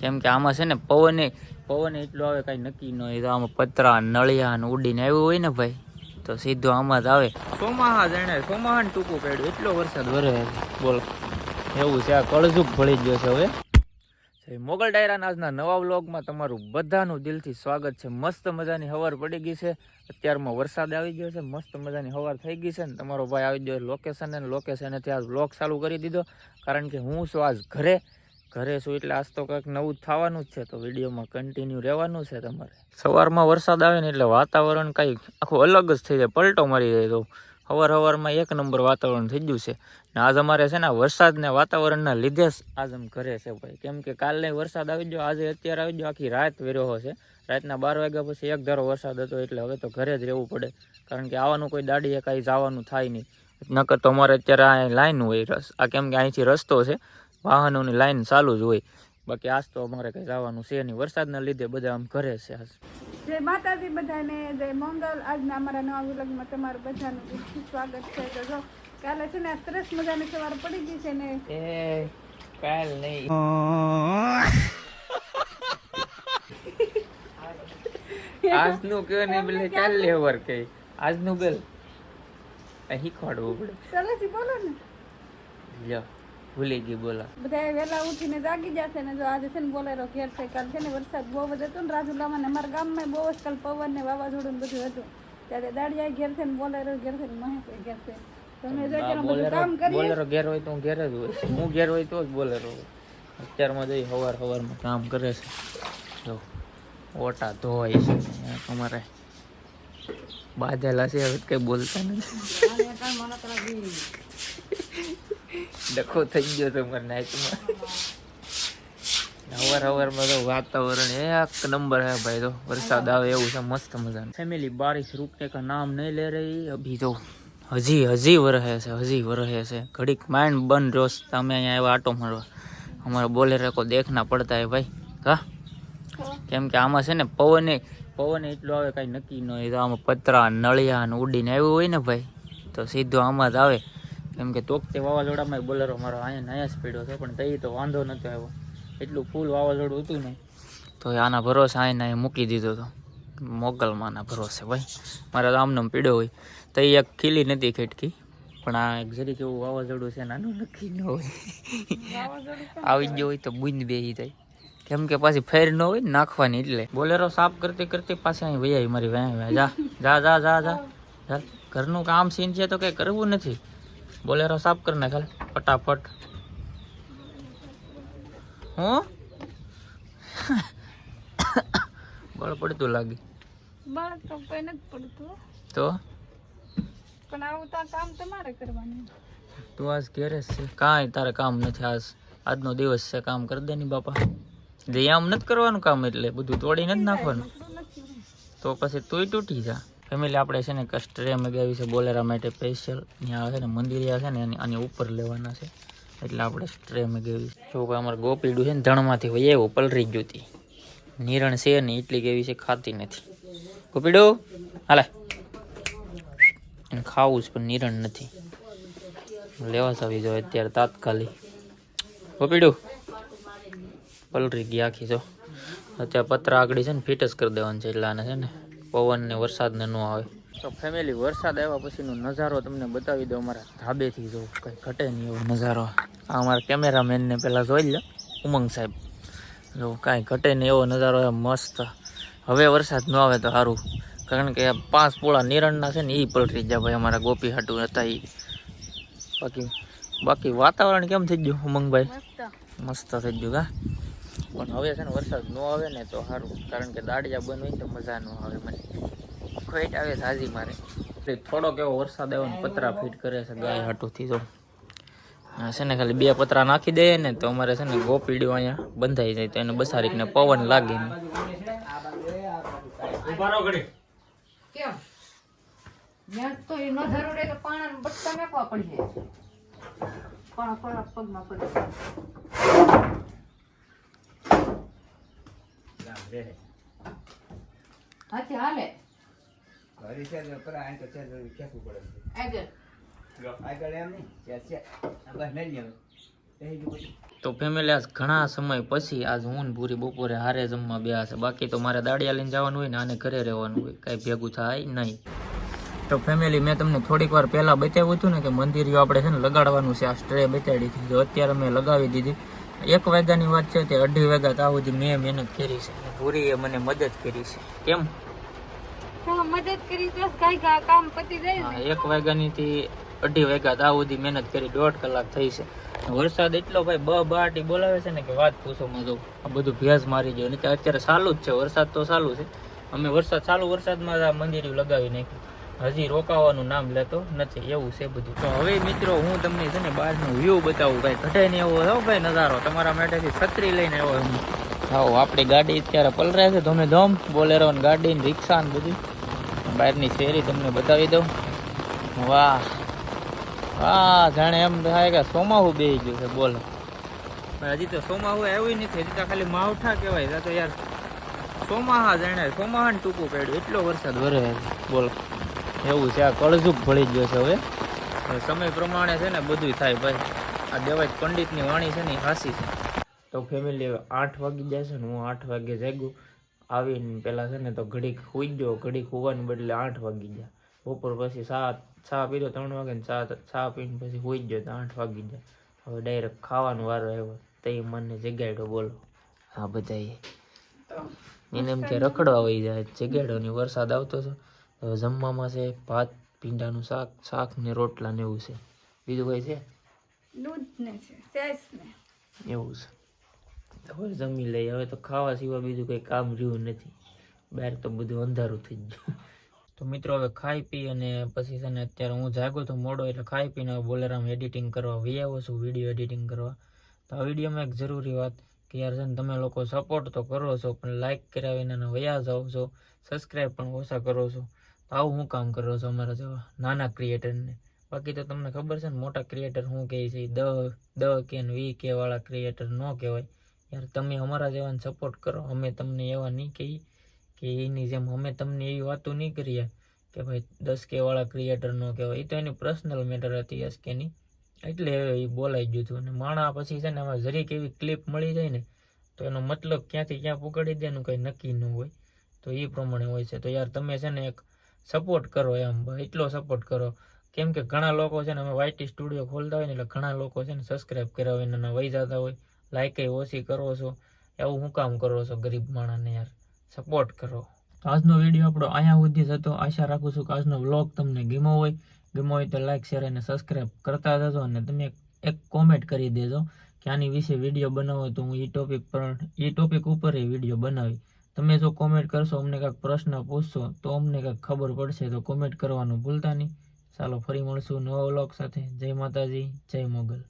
કેમ કે આમાં છે ને પવન પવન એટલો આવે કઈ નક્કી ન હોય તો આમાં પતરા, નળિયા ને ઉડીને આવ્યું હોય ને ભાઈ, તો સીધો આમાં જ આવે. સોમાહા જાણે સોમાહા ટૂંકું પડ્યું. એટલો વરસાદ વરે બોલો. એવું છે, આ કળજુક ભળી ગયો છે હવે. મોગલ ડાયરાના આજના નવા વ્લોગમાં તમારું બધાનું દિલથી સ્વાગત છે. મસ્ત મજાની હવાર પડી ગઈ છે. અત્યારમાં વરસાદ આવી ગયો છે. મસ્ત મજાની હવાર થઈ ગઈ છે ને તમારો ભાઈ આવી ગયો લોકેશન અને લોકેશનેથી આજ વ્લોગ ચાલુ કરી દીધો. કારણ કે હું છું આજ ઘરે. ઘરે છું એટલે આજ તો કંઈક નવું જ થવાનું જ છે. તો વિડીયોમાં કન્ટિન્યુ રહેવાનું છે તમારે. સવારમાં વરસાદ આવે ને એટલે વાતાવરણ કંઈક આખું અલગ જ થઈ જાય. પલટો મારી જાય તો. હવાર હવારમાં એક નંબર વાતાવરણ થઈ ગયું છે. ને આજ અમારે છે ને વરસાદને વાતાવરણના લીધે જ આજ આમ ઘરે છે ભાઈ. કેમ કે કાલે વરસાદ આવી ગયો, આજે અત્યારે આવી ગયો, આખી રાત વેર્યો છે. રાતના બાર વાગ્યા પછી એક ધારો વરસાદ હતો, એટલે હવે તો ઘરે જ રહેવું પડે. કારણ કે આવવાનું કોઈ દાડીએ કાંઈ જવાનું થાય નહીં. નકર તો અમારે અત્યારે આ લાઈન હોય રસ, આ કેમ કે અહીંથી રસ્તો છે, વાહનોની લાઈન ચાલુ જ હોય. બાકી આજ તો અમારે કઈ જવાનું છે નહીં. વરસાદના લીધે બધા આમ ઘરે છે આજ. જય માતાજી બધાને જય મંગલ. આજના અમારા નવા વિલોગમાં તમારું બધાનું સ્વાગત છે. તો જો કાલે છે ને આ સરસ મજાની સવાર પડી ગઈ છે ને. એ કાલ નહીં. આજનું કયો ને પેલે કાલ લેવર કઈ આજનું બેલ. અહીં ખોડવું પડે. ચાલો જી બોલો ને. લ્યો. ભૂલી ગઈ બોલો. બધા વહેલા ઉઠીને જાગી જશે ને જો આજે છે ને બોલેરો ઘેર છે કાલ છે ને વરસાદ બહુ જ હતો ને રાજુલામાં ને અમારા ગામમાં બહુ જ કાલ પવન ને વાવાઝોડું ને બધું હતું. ત્યારે દાડિયા ઘેર છે ને બોલેરો ઘેર છે ને મહેશ ઘેર છે. તમે જો અત્યારે બધું બોલેરો કામ કરીએ. બોલેરો ઘેર હોય તો હું ઘેર જ હોય હું ઘેર હોય તો જ બોલેરો હોય. અત્યારમાં જઈ હવાર હવારમાં કામ કરે છે. જો ઓટા ધોવાય છે. અમારે બાંધેલા છે હવે કઈ બોલતા નથી. ડખો થઈ ગયો તો મને નાઇટમાં અવાર અવારમાં તો વાતાવરણ એ એક નંબર હે ભાઈ તો. વરસાદ આવે એવું છે મસ્ત મજાનું. ફેમિલી બારિશ રૂપને કા નામ નહીં લે રહી. અભી તો હજી હજી વરહે છે હજી વરહે છે. ઘડીક માઇન્ડ બંધ રોસ તમે અહીંયા આવ્યા આટો મળવા અમારા બોલેરા કો દેખના પડતા હે ભાઈ. હા? કેમ કે આમાં છે ને પવને પવન એટલો આવે કાંઈ નક્કી ન હોય. તો આમાં પતરા નળિયા ને ઉડીને આવ્યું હોય ને ભાઈ તો સીધું આમાં જ આવે. કેમ કે તોકતે વાવાઝોડામાં બોલરો મારો અહીંયા નયા સ્પીડો છે, પણ તઈ તો વાંધો નહોતો આવ્યો. એટલું ફૂલ વાવાઝોડું હતું ને તો આના ભરોસે અહીંયા મૂકી દીધો હતો મોગલમાંના ભરોસે ભાઈ. મારે તો આમનો પીડો હોય. તો એ એક ખીલી નથી ખેટકી, પણ આ એક જરીક એવું વાવાઝોડું છે નાનું નક્કી ન હોય. આવી ગયો હોય તો બુંદ બેહી થાય કેમ કે પાછી ફેર ન હોય નાખવાની એટલે. બોલેરો સાફ કરતી કરતી પાછી અહીં વૈયા મારી વેં વેં જા જા જા જા જા. ઘરનું કામ સીન છે તો કંઈ કરવું નથી. બોલેરો સાફ કરી નાખ હાલ, ફટાફટ. હું? બળ પડતું લાગે. બળ તો કોઈ નથી પડતું. તો? પણ આવું તો કામ તમારે કરવાનું. તું આજ ઘેરે છે. કાંઈ તારે કામ નથી આજ. આજનો દિવસ છે કામ કરી દે ની બાપા. જે આમ નથી કરવાનું કામ એટલે બધું તોડી નથી નાખવાનું. તો પછી તુંય તૂટી જા. ફેમિલી આપણે છે ને કસ્ટરે મગાવી છે બોલેરા માટે સ્પેશિયલ ત્યાં છે ને મંદિરિયા છે ને એની આની ઉપર લેવાના છે. એટલે આપણે સ્ટ્રે મગાવી જો ભાઈ અમારે ગોપીડું છે ને ધણમાંથી હોય, એવું પલરી ગયું હતી નિરણ છે ને એટલી કેવી છે, ખાતી નથી. ગોપીડું, હાલે. ખાવું જ પણ નિરણ નથી. લેવા આવી જો અત્યારે તાત્કાલિક. ગોપીડું, પલરી ગઈ આખી, જો. અત્યારે પતરા આગળ છે ને ફિટસ કરી દેવાનું છે, એટલે આને છે ને પવન ને વરસાદ ને ન આવે. તો ફેમિલી વરસાદ આવ્યા પછીનો નજારો તમને બતાવી દો અમારા ધાબેથી જો કંઈ ઘટે નહીં એવો નજારો. આ અમારા કેમેરામેનને પહેલાં જોઈ લો ઉમંગ સાહેબ. જો કાંઈ ઘટે નહીં એવો નજારો છે મસ્ત. હવે વરસાદ ન આવે તો સારું. કારણ કે પાંચ પોળા નિરણના છે ને એ પલટી જાય ભાઈ અમારા ગોપી હાટુ હતા એ બાકી બાકી વાતાવરણ કેમ થઈ ગયું ઉમંગભાઈ? મસ્ત. મસ્ત થઈ ગયું કા? પણ હવે છે ને વરસાદ ન આવે ને તો સારું. કારણ કે દાડિયા બંધ હોય ને તો મજા ન આવે મને. ખોઈટ આવે સાજી મારે. એટલે થોડોક એવો વરસાદ આવ્યો ને પતરા ફીટ કરે છે ગાય હાટુથી તો. છે ને ખાલી બે પતરા નાખી દે ને તો અમારે છે ને ગોપીડીઓ અહીંયા બંધાઈ જાય. તો એને બસારીને પવન લાગે ને કેમ તો પડે આગળ. આગળ એમ નહીં છે છે બસ લઈ લેવું લઈ ગયું પછી. તો ફેમિલી આજ ઘણા સમય પછી આજ હું ભૂરી બપોરે હારે જમવા બે છે. બાકી તો મારે દાડિયા લઈને જવાનું હોય ને આને ઘરે રહેવાનું હોય. કાંઈ ભેગું થાય નહીં. તો ફેમિલી મેં તમને થોડીક વાર પહેલાં બતાવ્યું હતું ને કે મંદિર આપણે છે ને લગાડવાનું છે આ સ્ટ્રે બતાડી હતી જો અત્યારે મેં લગાવી દીધી. એક વાગ્યાની વાત છે તે અઢી વાગ્યા ત્યાં સુધી મેં મહેનત કરી છે. પૂરી ભૂરીએ મને મદદ કરી છે. કેમ? મદદ કરી તો કઈ કામ પતી જાય એક વાગ્યાની થી અઢી વાગ્યા ત્યાં સુધી મહેનત કરી દોઢ કલાક થઈ છે. વરસાદ એટલો ભાઈ બ બાટી બોલાવે છે ને કે વાત પૂછો માં આ બધું ભેજ મારી ગયો. નહીં અત્યારે ચાલુ જ છે વરસાદ તો ચાલુ છે. અમે વરસાદ ચાલુ વરસાદમાં મંદિર લગાવી નાખ્યું. હજી રોકાવાનું નામ લેતો નથી, એવું છે બધું. તો હવે મિત્રો, હું તમને છે ને બહારનો વ્યૂ બતાવું. ભાઈ ઘટે ને એવો, હો ભાઈ, નજારો. તમારા માટેથી છત્રી લઈને હું. આવો, આપણી ગાડી અત્યારે પલરાય છે તમે ધમ બોલેરો ને ગાડી ને રિક્ષા ને બધું. બહારની શેરી તમને બતાવી દઉં. વાહ. વાહ, જાણે એમ થાય કે સોમાહુ બેહી ગયું છે, બોલો. હજી તો સોમાહુ આવ્યું નથી, હજી તો ખાલી માવઠા કહેવાય. તો યાર. સોમાહા જાણે સોમાહા ને ટૂંકું પડ્યું. એટલો વરસાદ વરે બોલો. એવું છે આ કળજુક ભળી ગયો છે હવે. સમય પ્રમાણે છે ને બધું થાય ભાઈ. આ દેવાજ પંડિતની વાણી છે ને એ હાસી છે. તો ફેમિલી આઠ વાગી જશે ને હું આઠ વાગે જાગ્યું. આવીને પહેલાં છે ને તો ઘડીક હોઈ ગયો ઘડીક હોવાને બદલે આઠ વાગી ગયા. બપોર પછી સાત ચા પીધો ત્રણ વાગે ને ચા ચા પીને પછી હોઈ ગયો તો આઠ વાગી ગયા. હવે ડાયરેક્ટ ખાવાનો વારો આવ્યો. તે મને જગાડ્યો બોલો. હા બધાએ એને એમ કે રખડવા વહી જાય. જગાડ્યો ને વરસાદ આવતો છે જમવામાં છે ભાત ભીંડાનું શાક શાક ને રોટલા ને એવું છે. બીજું કઈ છે? દૂધ ને છે સેસ ને એવું છે. હવે જમી લઈએ. હવે તો ખાવા સિવાય બીજું કંઈ કામ રહ્યું નથી. બહાર તો બધું અંધારું થઈ ગયું. તો મિત્રો હવે ખાઈ પી અને પછી છે ને અત્યારે હું જાગો તો મોડો એટલે ખાઈ પીને બોલેરામ એડિટિંગ કરવા વી આવો છું વીડિયો એડિટિંગ કરવા. તો આ વિડીયોમાં એક જરૂરી વાત કે યાર છે ને તમે લોકો સપોર્ટ તો કરો છો પણ લાઇક કર્યા વિના વયા જાઓ છો. સબસ્ક્રાઈબ પણ ઓછા કરો છો. તો આવું હું કામ કરો છો અમારા જેવા? નાના ક્રિએટરને બાકી તો તમને ખબર છે ને, મોટા ક્રિએટર શું કહે છે? દ દ કે વી કે વાળા ક્રિએટર ન કહેવાય. યાર, તમે અમારા જેવાને સપોર્ટ કરો. અમે તમને એવા નહીં કહીએ કે એની જેમ અમે તમને એવી વાતો નહીં કરીએ કે ભાઈ, દસ કે વાળા ક્રિએટર ન કહેવાય. એ તો એની પર્સનલ મેટર હતી યસ કે નહીં. એટલે એ બોલાઈ ગયું હતું. અને માણા પછી છે ને, આમાં જરીક એવી ક્લિપ મળી જાય ને, તો એનો મતલબ ક્યાંથી ક્યાં પકડી દે એનું કંઈ નક્કી ન હોય. તો એ પ્રમાણે હોય છે. તો યાર, તમે છે ને એક સપોર્ટ કરો એમ, એટલો સપોર્ટ કરો. કેમ કે ઘણા લોકો છે ને અમે વાયટી સ્ટુડિયો ખોલતા હોય ને એટલે ઘણા લોકો છે ને સબસ્ક્રાઈબ કર્યા હોય ને વહી જતા હોય. લાઈક ઓછી કરો છો. એવું હું કામ કરો છો ગરીબ માણસને યાર? સપોર્ટ કરો. તો આજનો વીડિયો આપણો અહીંયા સુધી જ હતો આશા રાખું છું કે આજનો વ્લોગ તમને ગમ્યો હોય. ગમ્યો હોય તો લાઈક શેર અને સબસ્ક્રાઈબ કરતા જજો અને તમે એક- એક કોમેન્ટ કરી દેજો કે આની વિશે વીડિયો બનાવો તો હું એ ટોપિક પર એ ટોપિક ઉપર એ વીડિયો બનાવી તમે જો કોમેન્ટ કરશો, અમને કાંઈક પ્રશ્ન પૂછશો, તો અમને કાંઈક ખબર પડશે, તો કોમેન્ટ કરવાનું ભૂલતા નહીં. ચાલો ફરી મળશું નવા વ્લોગ સાથે. જય માતાજી, જય મોગલ.